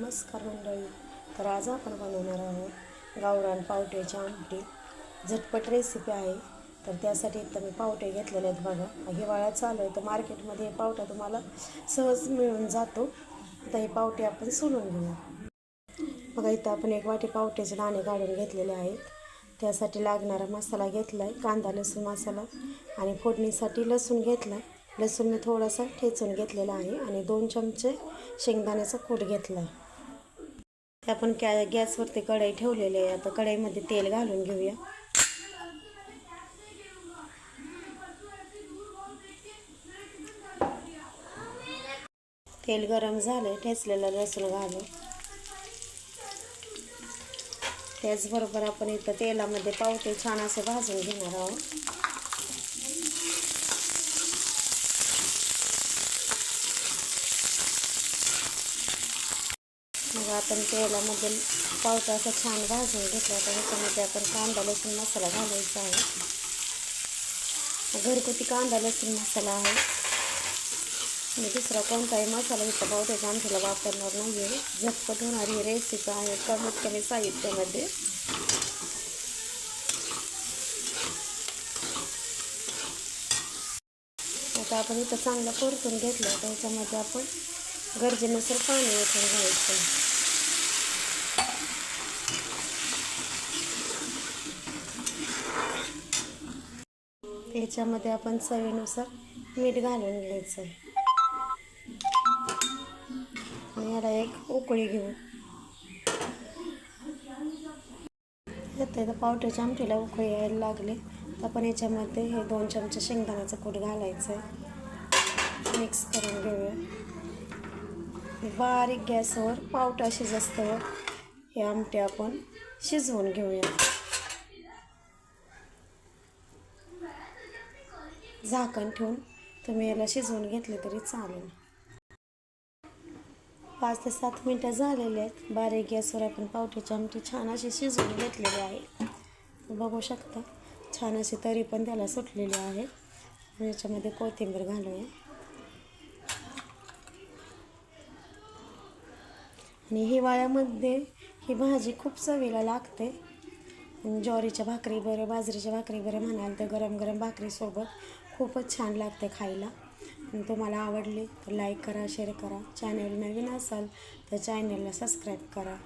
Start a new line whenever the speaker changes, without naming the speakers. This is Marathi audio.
नमस्कार मंडळी. तर आज आपण बनवणार आहोत गावरान पावट्याची आमटी. झटपट रेसिपी आहे. तर त्यासाठी इथं मी पावटे घेतलेले आहेत बघा. हिवाळा चालू आहे तर मार्केटमध्ये हे पावटा तुम्हाला सहज मिळून जातो. आता हे पावटे आपण सोलून घेऊ बघा इथं आपण एक वाटी पावट्याचे दाणे काढून घेतलेले आहेत. त्यासाठी लागणारा मसाला घेतला आहे कांदा लसूण मसाला आणि फोडणीसाठी लसूण घेतला लसूण मी थोडासा ठेचून घेतलेला आहे आणि दोन चमचे शेंगदाण्याचा कूट घेतला आहे आपण गॅ गॅसवरती कढई ठेवलेली आहे. आता कढईमध्ये तेल घालून घेऊया. तेल गरम झालं ठेचलेलं लसूण घालून. त्याचबरोबर आपण इथं तेलामध्ये पावटे छान असे भाजून घेणार मग आपण तेलामध्ये पावटा असा छान भाजून घेतला तर ह्याच्यामध्ये आपण कांदा लसूण मसाला घालायचा आहे. घरगुती कांदा लसूण मसाला आहे. मी दुसरा कोणताही मसाला इथं पावट्याच्या आमच्याला वापरणार नाही आहे झटपट होणारी रेसिपी आहे कमीत कमी साहित्यामध्ये. आता आपण इथं चांगलं परतून घेतलं तर ह्याच्यामध्ये आपण गरजेनुसार पाणी ओतून घ्यायचं. त्याच्यामध्ये आपण चवीनुसार मीठ घालून घ्यायचं. आणि याला एक उकळी घेऊ. तर पावट्याच्या आमटीला उकळी यायला लागले. तर आपण याच्यामध्ये हे दोन चमचे शेंगदाण्याचं कूट घालायचं आहे मिक्स करून घेऊया. बारीक गॅसवर पावटा शिजस्तवर हे आमटे आपण शिजवून घेऊया. झाकण ठेवून तुम्ही याला शिजवून घेतले तरी चालेल. पाच ते सात मिनटं झालेले आहेत. बारीक गॅसवर आपण पावट्याची आमटी छान अशी शिजवून घेतलेली आहे. बघू शकता छान अशी तरी पण त्याला सुटलेली आहे. याच्यामध्ये कोथिंबीर घालूया. आणि हिवाळ्यामध्ये ही भाजी खूप चवीला लागते. ज्वारीच्या भाकरी बरं बाजरीच्या भाकरी बरं म्हणाल तर गरम गरम भाकरीसोबत खूपच छान लागते खायला. तुम्हाला आवडली तर लाईक करा शेअर करा. चॅनल नवीन असाल तर चॅनलला सबस्क्राईब करा.